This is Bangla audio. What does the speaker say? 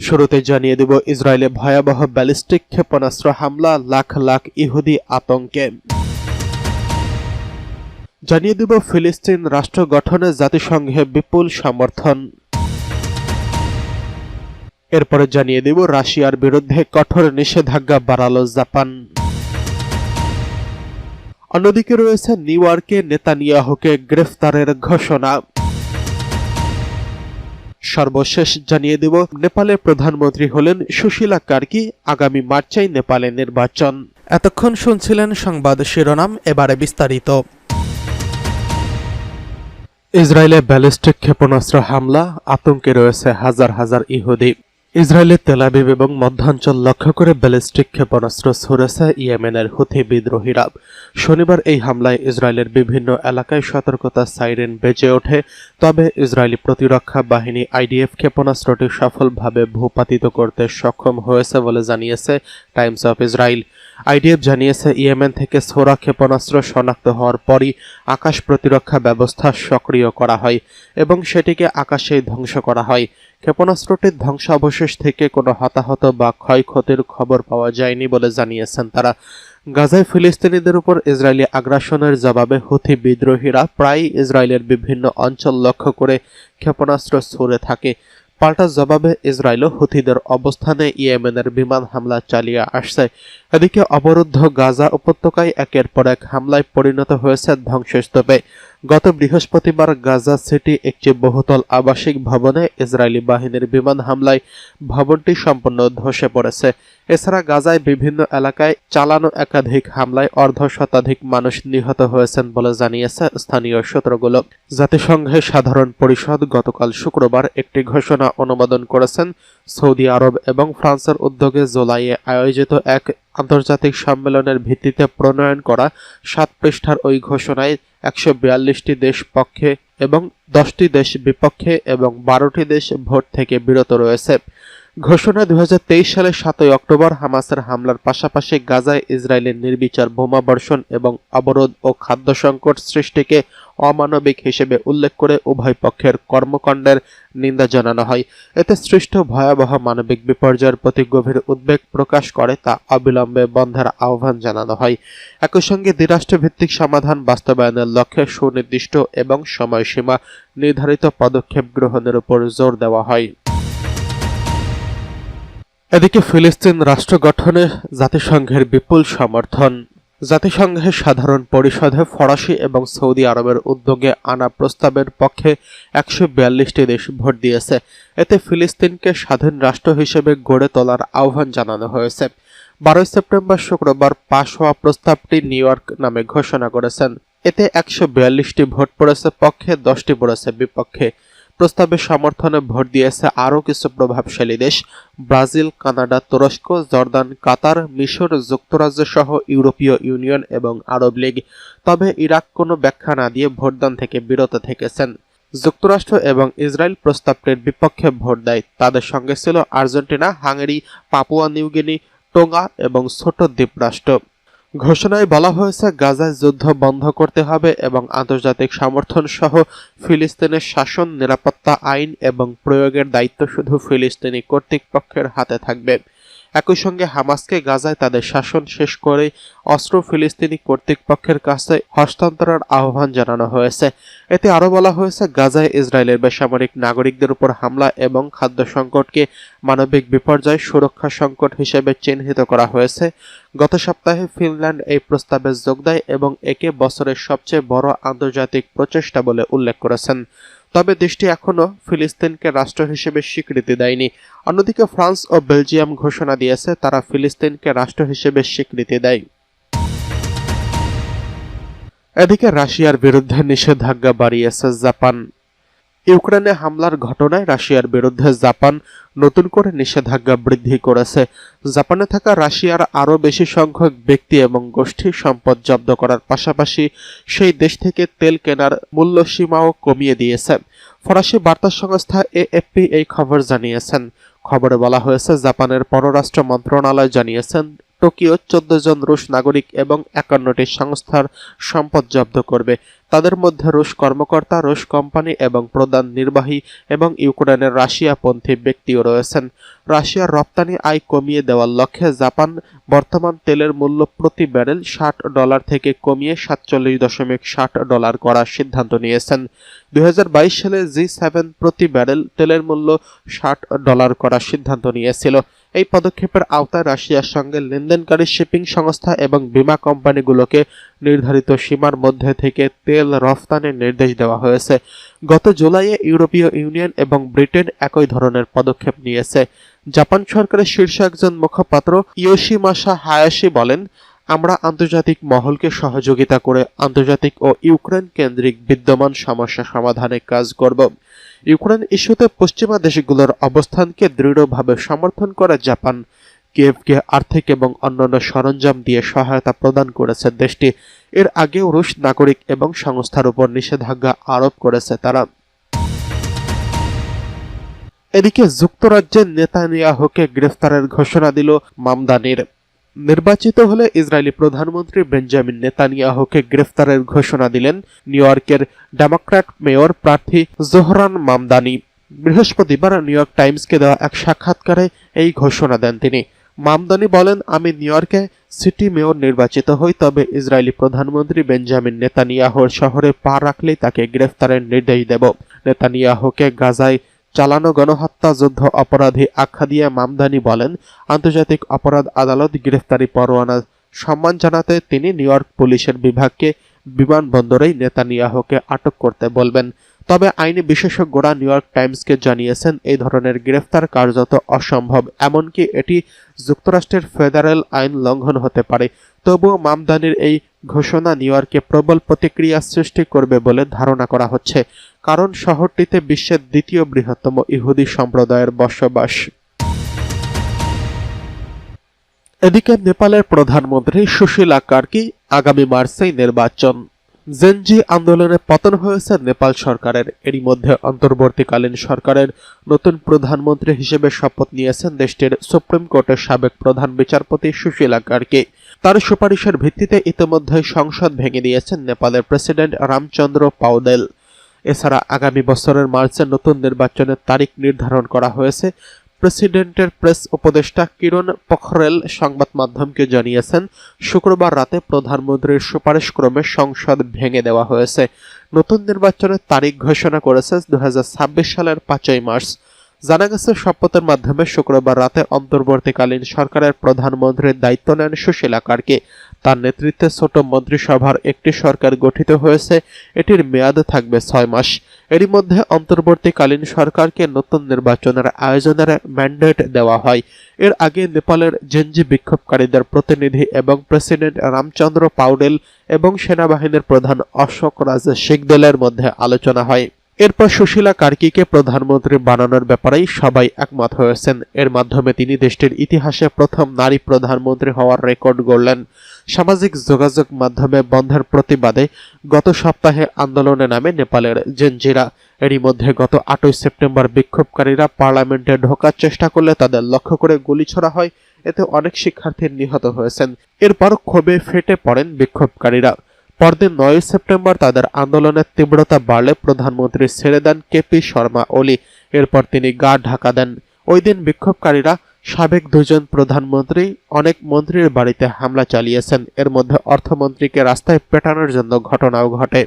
শুরুতে জানিয়ে দেব, ইসরায়েলে ভয়াবহ ব্যালিস্টিক ক্ষেপণাস্ত্র হামলা, লাখ লাখ ইহুদি আতঙ্কে। জানিয়ে দেব, ফিলিস্তিন রাষ্ট্র গঠনে জাতিসংঘে বিপুল সমর্থন। এরপরে জানিয়ে দেব, রাশিয়ার বিরুদ্ধে কঠোর নিষেধাজ্ঞা বাড়ালো জাপান। অন্যদিকে রয়েছে নিউ ইয়র্কে নেতানিয়াহুকে গ্রেফতারের ঘোষণা। সর্বশেষ জানিয়ে দেব নেপালের প্রধানমন্ত্রী হলেন সুশীলা কার্কি আগামী মার্চেই নেপালে নির্বাচন। এতক্ষণ শুনছিলেন সংবাদ শিরোনাম এবারে বিস্তারিত। ইসরায়েলে ব্যালিস্টিক ক্ষেপণাস্ত্র হামলা আতঙ্কে রয়েছে হাজার হাজার ইহুদি। ইসরায়েলের তেলাবিব এবং মধ্যাঞ্চল লক্ষ্য করে ব্যালিস্টিক ক্ষেপণাস্ত্র ছুড়েছে ইয়েমেনের হুথি বিদ্রোহীরা। শনিবার এই হামলায় ইসরায়েলের বিভিন্ন এলাকায় সতর্কতা সাইরেন বেজে ওঠে, তবে ইসরায়েলি প্রতিরক্ষা বাহিনী আইডিএফ ক্ষেপণাস্ত্রটি সফলভাবে ভূপাতিত করতে সক্ষম হয়েছে বলে জানিয়েছে টাইমস অফ ইসরায়েল। আইডিএফ জানিয়েছে, ইয়েমেন থেকে সোরা ক্ষেপণাস্ত্র শনাক্ত হওয়ার পরই আকাশ প্রতিরক্ষা ব্যবস্থা সক্রিয় করা হয় এবং সেটিকে আকাশেই ধ্বংস করা হয়। ক্ষেপণাস্ত্রটির ধ্বংসাবশেষ থেকে কোনো হতাহত বা ক্ষয়ক্ষতির খবর পাওয়া যায়নি বলে জানিয়েছেন তারা। গাজায় ফিলিস্তিনিদের উপর ইসরায়েলি আগ্রাসনের জবাবে হুথি বিদ্রোহীরা প্রায়ই ইসরায়েলের বিভিন্ন অঞ্চল লক্ষ্য করে ক্ষেপণাস্ত্র ছুড়ে থাকে। পাল্টা জবাবে ইসরায়েলও হুথিদের অবস্থানে ইয়েমেনের বিমান হামলা চালিয়ে আসছে। এদিকে অবরুদ্ধ গাজা উপত্যকায় একের পর এক হামলায় পরিণত হয়েছে ধ্বংসস্তূপে। গত বৃহস্পতিবার গাজা সিটি একটি বহুতল আবাসিক ভবনে ইসরায়েলি বাহিনীর বিমান হামলায় ভবনটি সম্পূর্ণ ধসে পড়েছে। এছাড়া গাজায় বিভিন্ন এলাকায় চালানো একাধিক হামলায় অর্ধ শতাধিক মানুষ নিহত হয়েছেন বলে জানিয়েছে স্থানীয় সূত্রগুলো। জাতিসংঘের সাধারণ পরিষদ গতকাল শুক্রবার একটি ঘোষণা অনুমোদন করেছেন। সৌদি আরব এবং ফ্রান্সের উদ্যোগে জুলাইয়ে আয়োজিত এক আন্তর্জাতিক সম্মেলনের ভিত্তিতে প্রণয়ন করা সাত পৃষ্ঠার ওই ঘোষণায় একশো বিয়াল্লিশটি দেশ পক্ষে এবং দশটি দেশ বিপক্ষে এবং বারোটি দেশ ভোট থেকে বিরত রয়েছে। ঘোষণা দু হাজার তেইশ সালের সাতই অক্টোবর হামাসের হামলার পাশাপাশি গাজায় ইসরায়েলের নির্বিচার বোমা বর্ষণ এবং অবরোধ ও খাদ্য সংকট সৃষ্টিকে অমানবিক হিসেবে উল্লেখ করে উভয় পক্ষের কর্মকাণ্ডের নিন্দা জানানো হয়। এতে সৃষ্ট ভয়াবহ মানবিক বিপর্যয়ের প্রতি গভীর উদ্বেগ প্রকাশ করে তা অবিলম্বে বন্ধের আহ্বান জানানো হয়। একই সঙ্গে দ্বিরাষ্ট্রভিত্তিক সমাধান বাস্তবায়নের লক্ষ্যে সুনির্দিষ্ট এবং সময়সীমা নির্ধারিত পদক্ষেপ গ্রহণের উপর জোর দেওয়া হয়। এদিকে ফিলিস্তিন রাষ্ট্র গঠনে জাতিসংঘের বিপুল সমর্থন। জাতিসংঘের সাধারণ পরিষদে ফরাসি এবং সৌদি আরবের উদ্যোগে আনা প্রস্তাবের পক্ষে একশো বিয়াল্লিশটি দেশ ভোট দিয়েছে। এতে ফিলিস্তিনকে স্বাধীন রাষ্ট্র হিসেবে গড়ে তোলার আহ্বান জানানো হয়েছে। বারোই সেপ্টেম্বর শুক্রবার পাশ হওয়া প্রস্তাবটি নিউ ইয়র্ক নামে ঘোষণা করেছেন। এতে একশো বিয়াল্লিশটি ভোট পড়েছে পক্ষে, দশটি পড়েছে বিপক্ষে। প্রস্তাবের সমর্থনে ভোট দিয়েছে আরও কিছু প্রভাবশালী দেশ, ব্রাজিল, কানাডা, তুরস্ক, জর্দান, কাতার, মিশর, যুক্তরাজ্য সহ ইউরোপীয় ইউনিয়ন এবং আরব লীগ। তবে ইরাক কোনো ব্যাখ্যা না দিয়ে ভোটদান থেকে বিরত থেকেছেন। যুক্তরাষ্ট্র এবং ইসরায়েল প্রস্তাবটির বিপক্ষে ভোট দেয়। তাদের সঙ্গে ছিল Argentina, Hungary, Papua New Guinea Tonga এবং ছোট দ্বীপরাষ্ট্র। ঘোষণায় বলা হয়েছে, গাজায় যুদ্ধ বন্ধ করতে হবে এবং আন্তর্জাতিক সমর্থন সহ ফিলিস্তিনের শাসন, নিরাপত্তা আইন এবং প্রয়োগের দায়িত্ব শুধু ফিলিস্তিনি কর্তৃপক্ষের হাতে থাকবে। একই সঙ্গে হামাসকে গাজায় তাদের শাসন শেষ করে অস্ত্র ফিলিস্তিনি কর্তৃপক্ষের কাছে হস্তান্তরের আহ্বান জানানো হয়েছে। এতে আরও বলা হয়েছে, গাজায় ইসরায়েলের বেসামরিক নাগরিকদের উপর হামলা এবং খাদ্য সংকটকে মানবিক বিপর্যয় সুরক্ষা সংকট হিসেবে চিহ্নিত করা হয়েছে। গত সপ্তাহে ফিনল্যান্ড এই প্রস্তাবে যোগ দেয় এবং একে বছরের সবচেয়ে বড় আন্তর্জাতিক প্রচেষ্টা বলে উল্লেখ করেছেন। তবে দেশটি এখনও ফিলিস্তিনকে রাষ্ট্র হিসেবে স্বীকৃতি দেয়নি। অন্যদিকে ফ্রান্স ও বেলজিয়াম ঘোষণা দিয়েছে, তারা ফিলিস্তিনকে রাষ্ট্র হিসেবে স্বীকৃতি দেয়। এদিকে রাশিয়ার বিরুদ্ধে নিষেধাজ্ঞা বাড়িয়েছে জাপান। ইউক্রেনে হামলার ঘটনায় রাশিয়ার বিরুদ্ধে জাপান নতুন করে নিষেধাজ্ঞা বৃদ্ধি করেছে। জাপানে থাকা রাশিয়ার আরও বেশি সংখ্যক ব্যক্তি এবং গোষ্ঠীর সম্পদ জব্দ করার পাশাপাশি সেই দেশ থেকে তেল কেনার মূল্য সীমাও কমিয়ে দিয়েছে। ফরাসি বার্তা সংস্থা এএফপি এই খবর জানিয়েছেন। খবরে বলা হয়েছে, জাপানের পররাষ্ট্র মন্ত্রণালয় জানিয়েছেন, টোকিও চোদ্দ জন রুশ নাগরিক এবং একান্নটি সংস্থার সম্পদ জব্দ করবে। তাদের মধ্যে রুশ কর্মকর্তা, রুশ কোম্পানি এবং প্রধান নির্বাহী এবং ইউক্রেনের রাশিয়াপন্থী ব্যক্তিও রয়েছেন। রাশিয়ার রপ্তানি আয় কমিয়ে দেওয়ার লক্ষ্যে জাপান বর্তমান তেলের মূল্য প্রতি ব্যারেল ষাট ডলার থেকে কমিয়ে সাতচল্লিশ দশমিক ষাট ডলার করার সিদ্ধান্ত নিয়েছেন। দুই হাজার বাইশ সালে জি সেভেন প্রতি ব্যারেল তেলের মূল্য ষাট ডলার করার সিদ্ধান্ত নিয়েছিল। এই পদক্ষেপের আওতায় রাশিয়ার সঙ্গে লেনদেনকারী শিপিং সংস্থা এবং বীমা কোম্পানিগুলোকে নির্ধারিত সীমার মধ্যে থেকে তেল রফতানির নির্দেশ দেওয়া হয়েছে। গত জুলাইয়ে ইউরোপীয় ইউনিয়ন এবং ব্রিটেন একই ধরনের পদক্ষেপ নিয়েছে। জাপান সরকারের শীর্ষ একজন মুখপাত্র ইয়োশিমাসা হায়াশি বলেন, আমরা আন্তর্জাতিক মহলকে সহযোগিতা করে আন্তর্জাতিক ও ইউক্রেন কেন্দ্রিক বিদ্যমান সমস্যা সমাধানে কাজ করব। ইউক্রেন ইস্যুতে পশ্চিমা দেশগুলোর অবস্থানকে দৃঢ়ভাবে সমর্থন করে জাপান। কিয়েভকে আর্থিক এবং অন্যান্য সরঞ্জাম দিয়ে সহায়তা প্রদান করেছে দেশটি। এর আগেও রুশ নাগরিক এবং সংস্থার উপর নিষেধাজ্ঞা আরোপ করেছে তারা। এদিকে যুক্তরাজ্যের নেতানিয়াহুকে গ্রেফতারের ঘোষণা দিল মামদানির। নির্বাচিত হলে ইসরায়েলি প্রধানমন্ত্রী বেঞ্জামিন নেতানিয়াহুকে গ্রেফতারের ঘোষণা দিলেন নিউ ইয়র্কের ডেমোক্র্যাট মেয়র প্রার্থী জোহরান মামদানি। বৃহস্পতিবার নিউ ইয়র্ক টাইমসকে দেওয়া এক সাক্ষাৎকারে এই ঘোষণা দেন তিনি। মামদানি বলেন, আমি নিউ ইয়র্কে সিটি মেয়র নির্বাচিত হই, তবে ইসরায়েলি প্রধানমন্ত্রী বেঞ্জামিন নেতানিয়াহুর শহরে পা রাখলেই তাকে গ্রেফতারের নির্দেশ দেব। নেতানিয়াহকে গাজায় চালানো গণহত্যা যুদ্ধ অপরাধী আখ্যা দিয়ে মামদানি বলেন, আন্তর্জাতিক অপরাধ আদালত গ্রেফতারি পরোয়ানা সম্মান জানাতে তিনি নিউ ইয়র্ক পুলিশের বিভাগকে বিমানবন্দরেই নেতানিয়াহুকে আটক করতে বলবেন। তবে আইনি বিশেষজ্ঞরা নিউ ইয়র্ক টাইমসকে জানিয়েছেন, এই ধরনের গ্রেফতার কার্যত অসম্ভব, এমনকি এটি যুক্তরাষ্ট্রের ফেডারেল আইন লঙ্ঘন হতে পারে। তবুও মামদানির এই ঘোষণা নিউ ইয়র্কে প্রবল প্রতিক্রিয়া সৃষ্টি করবে বলে ধারণা করা হচ্ছে, কারণ শহরটিতে বিশ্বের দ্বিতীয় বৃহত্তম ইহুদি সম্প্রদায়ের বসবাস। এদিকে নেপালের প্রধানমন্ত্রী সুশীলা কার্কি আগামী মার্চেই নির্বাচন। জেনজি আন্দোলনে পতন হয়েছে নেপাল সরকারের। এরই মধ্যে অন্তর্বর্তীকালীন সরকারের নতুন প্রধানমন্ত্রী হিসেবে শপথ নিয়েছেন দেশটির সুপ্রিম কোর্টের সাবেক প্রধান বিচারপতি সুশীলা কার্কি। তার সুপারিশের ভিত্তিতে ইতিমধ্যে সংসদ ভেঙে দিয়েছেন নেপালের প্রেসিডেন্ট রামচন্দ্র পাউদেল এছাড়া আগামী বছরের মার্চে নতুন নির্বাচনের তারিখ নির্ধারণ করা হয়েছে। প্রেসিডেন্টের প্রেস উপদেষ্টা কিরণ পখরেল সংবাদ মাধ্যমকে জানিয়েছেন, শুক্রবার রাতে প্রধানমন্ত্রীর সুপারিশ ক্রমে সংসদ ভেঙে দেওয়া হয়েছে। নতুন নির্বাচনের তারিখ ঘোষণা করেছে দু হাজার ছাব্বিশ সালের পাঁচই মার্চ। জানা গেছে, শপথের মাধ্যমে শুক্রবার রাতে অন্তর্বর্তীকালীন সরকারের প্রধানমন্ত্রীর দায়িত্ব নেন সুশীলা কার্কে। তার নেতৃত্বে ছোট মন্ত্রিসভার একটি সরকার গঠিত হয়েছে। এটির মেয়াদ থাকবে ছয় মাস। এরই মধ্যে অন্তর্বর্তীকালীন সরকারকে নতুন নির্বাচনের আয়োজনের ম্যান্ডেট দেওয়া হয়। এর আগে নেপালের জেনজি বিক্ষোভকারীদের প্রতিনিধি এবং প্রেসিডেন্ট রামচন্দ্র পাউডেল এবং সেনাবাহিনীর প্রধান অশোক রাজ শিখদেলের মধ্যে আলোচনা হয়। এরপর সুশীলা কার্কিকে প্রধানমন্ত্রী বানানোর ব্যাপারেই সবাই একমত হয়েছেন। এর মাধ্যমে তিনি দেশটির ইতিহাসে প্রথম নারী প্রধানমন্ত্রী হওয়ার রেকর্ড গড়লেন। সামাজিক যোগাযোগ মাধ্যমে বন্ধের প্রতিবাদে গত সপ্তাহে আন্দোলনে নামে নেপালের জেনজিরা। এরই মধ্যে গত আটই সেপ্টেম্বর বিক্ষোভকারীরা পার্লামেন্টে ঢোকার চেষ্টা করলে তাদের লক্ষ্য করে গুলি ছোড়া হয়, এতে অনেক শিক্ষার্থী নিহত হয়েছেন। এরপর ক্ষোভে ফেটে পড়েন বিক্ষোভকারীরা। পরদিন নয় সেপ্টেম্বর তাদের আন্দোলনের তীব্রতা বাড়লে প্রধানমন্ত্রী ছেড়ে দেন কেপি শর্মা ওলি এরপর তিনি গা ঢাকা দেন। ওই দিন বিক্ষোভকারীরা সাবেক দুজন প্রধানমন্ত্রী, অনেক মন্ত্রীর বাড়িতে হামলা চালিয়েছেন। এর মধ্যে অর্থমন্ত্রীকে রাস্তায় পেটানোর জন্য ঘটনাও ঘটে।